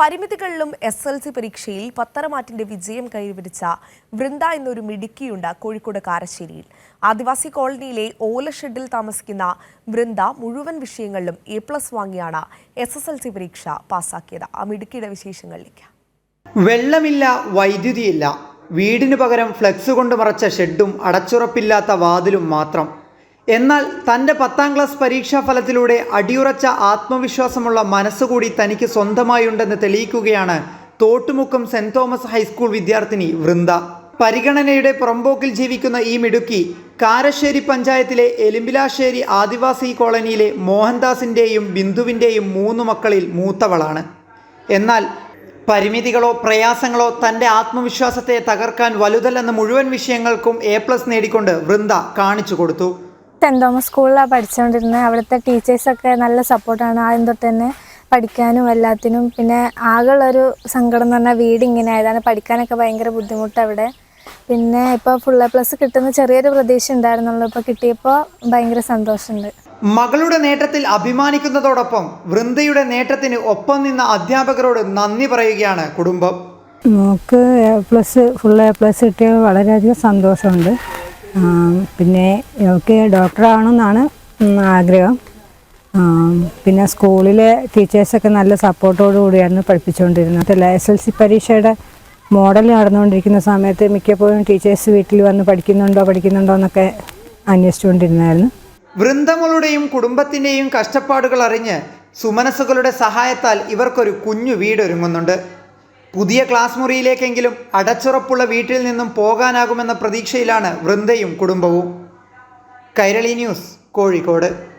പരിമിതികളിലും S L C പരീക്ഷയിൽ പത്തരമാറ്റിന്റെ വിജയം കൈവരിച്ച വൃന്ദ എന്നൊരു മിടുക്കിയുണ്ട് കോഴിക്കോട് കാരശ്ശേരിയിൽ. ആദിവാസി കോളനിയിലെ ഓല ഷെഡിൽ താമസിക്കുന്ന വൃന്ദ മുഴുവൻ വിഷയങ്ങളിലും എ പ്ലസ് വാങ്ങിയാണ് എസ് എസ് എൽ സി പരീക്ഷ പാസ്സാക്കിയത്. ആ മിടുക്കിയുടെ വിശേഷങ്ങളിലേക്ക്. വെള്ളമില്ല വൈദ്യുതിയില്ല. വീടിനു പകരം ഫ്ലെക്സ് കൊണ്ട് മറച്ച ഷെഡും അടച്ചുറപ്പില്ലാത്ത വാതിലും മാത്രം. എന്നാൽ തന്റെ പത്താം ക്ലാസ് പരീക്ഷാ ഫലത്തിലൂടെ അടിയുറച്ച ആത്മവിശ്വാസമുള്ള മനസ്സുകൂടി തനിക്ക് സ്വന്തമായുണ്ടെന്ന് തെളിയിക്കുകയാണ് Thottumukkam saint Thomas high school വിദ്യാർത്ഥിനി വൃന്ദ. പരിഗണനയുടെ പുറമ്പോക്കിൽ ജീവിക്കുന്ന ഈ മിടുക്കി കാരശ്ശേരി പഞ്ചായത്തിലെ എലിമ്പിലാശ്ശേരി ആദിവാസി കോളനിയിലെ മോഹൻദാസിന്റെയും ബിന്ദുവിന്റെയും മൂന്ന് മക്കളിൽ മൂത്തവളാണ്. എന്നാൽ പരിമിതികളോ പ്രയാസങ്ങളോ തന്റെ ആത്മവിശ്വാസത്തെ തകർക്കാൻ വലുതല്ലെന്ന മുഴുവൻ വിഷയങ്ങൾക്കും എ പ്ലസ് നേടിക്കൊണ്ട് വൃന്ദ കാണിച്ചു കൊടുത്തു. സെന്റ് തോമസ് സ്കൂളിലാണ് പഠിച്ചുകൊണ്ടിരുന്നത് അവിടുത്തെ ടീച്ചേഴ്സൊക്കെ നല്ല സപ്പോർട്ടാണ് ആദ്യം തൊട്ട് തന്നെ പഠിക്കാനും എല്ലാത്തിനും. പിന്നെ ആകെയുള്ളൊരു സങ്കടം എന്ന് പറഞ്ഞാൽ വീട് ഇങ്ങനെ ആയതാണ്. പഠിക്കാനൊക്കെ ഭയങ്കര ബുദ്ധിമുട്ട് അവിടെ. പിന്നെ ഇപ്പോൾ ഫുൾ എ പ്ലസ് കിട്ടുന്ന ചെറിയൊരു പ്രതീക്ഷ ഉണ്ടായിരുന്നുള്ളൂ. ഇപ്പോൾ കിട്ടിയപ്പോൾ ഭയങ്കര സന്തോഷമുണ്ട്. മകളുടെ നേട്ടത്തിൽ അഭിമാനിക്കുന്നതോടൊപ്പം വൃന്ദയുടെ നേട്ടത്തിന് ഒപ്പം നിന്ന അധ്യാപകരോട് നന്ദി പറയുകയാണ് കുടുംബം. നമുക്ക് A plus full A plus കിട്ടിയ വളരെയധികം സന്തോഷമുണ്ട്. പിന്നെ ഒക്കെ ഡോക്ടറാവണമെന്നാണ് ആഗ്രഹം. പിന്നെ സ്കൂളിലെ ടീച്ചേഴ്സൊക്കെ നല്ല സപ്പോർട്ടോടു കൂടിയായിരുന്നു പഠിപ്പിച്ചുകൊണ്ടിരുന്നത്. എസ് എൽ സി പരീക്ഷയുടെ മോഡൽ നടന്നുകൊണ്ടിരിക്കുന്ന സമയത്ത് മിക്കപ്പോഴും ടീച്ചേഴ്സ് വീട്ടിൽ വന്ന് പഠിക്കുന്നുണ്ടോ പഠിക്കുന്നുണ്ടോ എന്നൊക്കെ അന്വേഷിച്ചുകൊണ്ടിരുന്നായിരുന്നു വൃന്ദമളുടെയും കുടുംബത്തിന്റെയും കഷ്ടപ്പാടുകൾ അറിഞ്ഞ് സുമനസ്സുകളുടെ സഹായത്താൽ ഇവർക്കൊരു കുഞ്ഞു വീടൊരുങ്ങുന്നുണ്ട്. പുതിയ ക്ലാസ് മുറിയിലേക്കെങ്കിലും അടച്ചുറപ്പുള്ള വീട്ടിൽ നിന്നും പോകാനാകുമെന്ന പ്രതീക്ഷയിലാണ് വൃന്ദയും കുടുംബവും. കൈരളി ന്യൂസ് കോഴിക്കോട്.